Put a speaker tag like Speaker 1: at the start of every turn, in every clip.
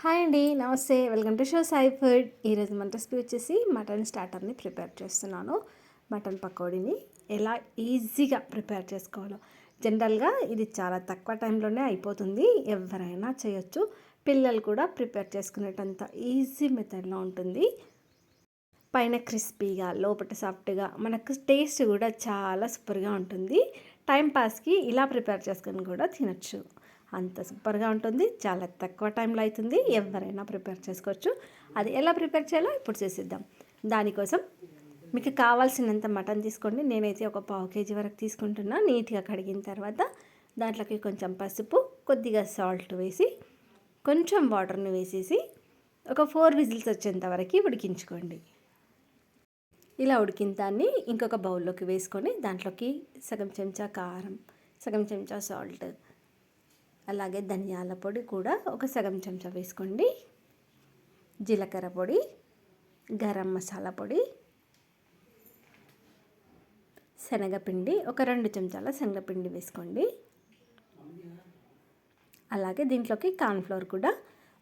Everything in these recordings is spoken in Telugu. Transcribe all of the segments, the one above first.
Speaker 1: హాయ్ అండి నమస్తే. Welcome to show Sai food. ఈరోజు మన రెసిపీ వచ్చేసి మటన్ స్టార్టర్ని ప్రిపేర్ చేస్తున్నాను. మటన్ పకోడీని ఎలా ఈజీగా ప్రిపేర్ చేసుకోవాలో. జనరల్గా ఇది చాలా తక్కువ టైంలోనే అయిపోతుంది. ఎవరైనా చేయొచ్చు. పిల్లలు కూడా ప్రిపేర్ చేసుకునేటంత ఈజీ మెథడ్లో ఉంటుంది. పైన క్రిస్పీగా లోపల సాఫ్ట్గా మనకు టేస్ట్ కూడా చాలా సూపర్గా ఉంటుంది. టైం పాస్కి ఇలా ప్రిపేర్ చేసుకొని కూడా తినచ్చు. అంత సూపర్గా ఉంటుంది. చాలా తక్కువ టైంలో అవుతుంది ఎవరైనా ప్రిపేర్ చేసుకోవచ్చు. అది ఎలా ప్రిపేర్ చేయాలో ఇప్పుడు చేసిద్దాం. దానికోసం మీకు కావాల్సినంత మటన్ తీసుకోండి. నేనైతే ఒక పావు కేజీ వరకు తీసుకుంటున్నా. నీట్గా కడిగిన తర్వాత దాంట్లోకి కొంచెం పసుపు కొద్దిగా సాల్ట్ వేసి కొంచెం వాటర్ని వేసేసి ఒక ఫోర్ విజిల్స్ వచ్చేంత వరకు ఉడికించుకోండి. ఇలా ఉడికిన దాన్ని ఇంకొక బౌల్లోకి వేసుకొని దాంట్లోకి సగం చెంచా కారం సగం చెంచా సాల్ట్ అలాగే ధనియాల పొడి కూడా ఒక సగం చెంచా వేసుకోండి. జీలకర్ర పొడి గరం మసాలా పొడి శనగపిండి ఒక రెండు చెంచాల శనగపిండి వేసుకోండి. అలాగే దీంట్లోకి కార్న్ఫ్లవర్ కూడా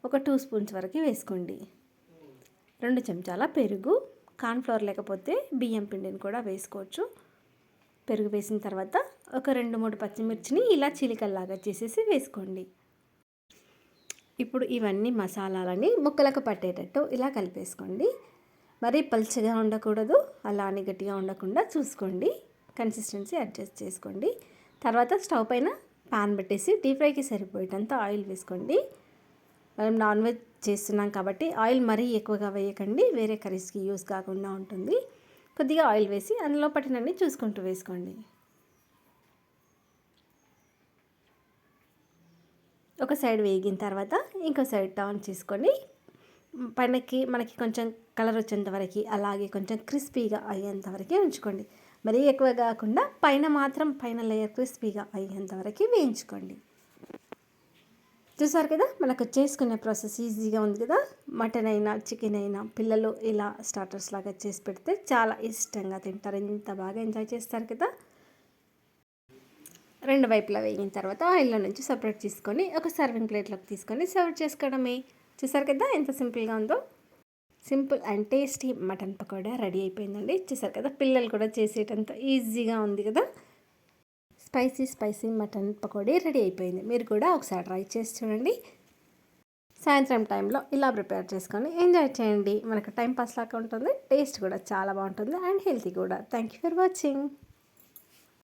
Speaker 1: ఒక టూ స్పూన్స్ వరకు వేసుకోండి. రెండు చెంచాల పెరుగు కార్న్ఫ్లవర్ లేకపోతే బియ్యం పిండిని కూడా వేసుకోవచ్చు. పెరుగు వేసిన తర్వాత ఒక రెండు మూడు పచ్చిమిర్చిని ఇలా చిలికల్లాగా చేసేసి వేసుకోండి. ఇప్పుడు ఇవన్నీ మసాలాలని ముక్కలకు పట్టేటట్టు ఇలా కలిపేసుకోండి. మరీ పల్చగా ఉండకూడదు అలా అని గట్టిగా ఉండకుండా చూసుకోండి. కన్సిస్టెన్సీ అడ్జస్ట్ చేసుకోండి. తర్వాత స్టవ్ పైన పాన్ పెట్టేసి డీప్ ఫ్రైకి సరిపోయేటంత ఆయిల్ వేసుకోండి. మనం నాన్ వెజ్ చేస్తున్నాం కాబట్టి ఆయిల్ మరీ ఎక్కువగా వేయకండి వేరే కర్రీస్కి యూస్ కాకుండా ఉంటుంది. కొద్దిగా ఆయిల్ వేసి అందులో పట్టినన్ని చూసుకుంటూ వేసుకోండి. ఒక సైడ్ వేగిన తర్వాత ఇంకో సైడ్ టర్న్ చేసుకొని పైనకి మనకి కొంచెం కలర్ వచ్చేంత వరకు అలాగే కొంచెం క్రిస్పీగా అయ్యేంత వరకు ఉంచుకోండి. మరీ ఎక్కువ కాకుండా పైన మాత్రం పైన లేయర్ క్రిస్పీగా అయ్యేంత వరకు వేయించుకోండి. చూసారు కదా? మనకు చేసుకునే ప్రాసెస్ ఈజీగా ఉంది కదా? మటన్ అయినా చికెన్ అయినా పిల్లలు ఇలా స్టార్టర్స్ లాగా చేసి పెడితే చాలా ఇష్టంగా తింటారు. ఇంత బాగా ఎంజాయ్ చేస్తారు కదా? రెండు వైపులా వేగిన తర్వాత ఆయిల్లో నుంచి సపరేట్ తీసుకొని ఒక సర్వింగ్ ప్లేట్లోకి తీసుకొని సర్వ్ చేసుకోవడమే. చూసారు కదా? ఎంత సింపుల్గా ఉందో? Simple and tasty mutton pakoda ready అయిపోయిందండి. చూసారు కదా? పిల్లలు కూడా చేసేటంత ఈజీగా ఉంది కదా? Spicy spicy mutton pakodi ready అయిపోయింది. మీరు కూడా ఒకసారి ట్రై చేసి చూడండి. సాయంత్రం టైంలో ఇలా ప్రిపేర్ చేసుకొని ఎంజాయ్ చేయండి. మనకు టైం పాస్ లాగా ఉంటుంది. టేస్ట్ కూడా చాలా బాగుంటుంది అండ్ హెల్తీ కూడా. Thank you for watching.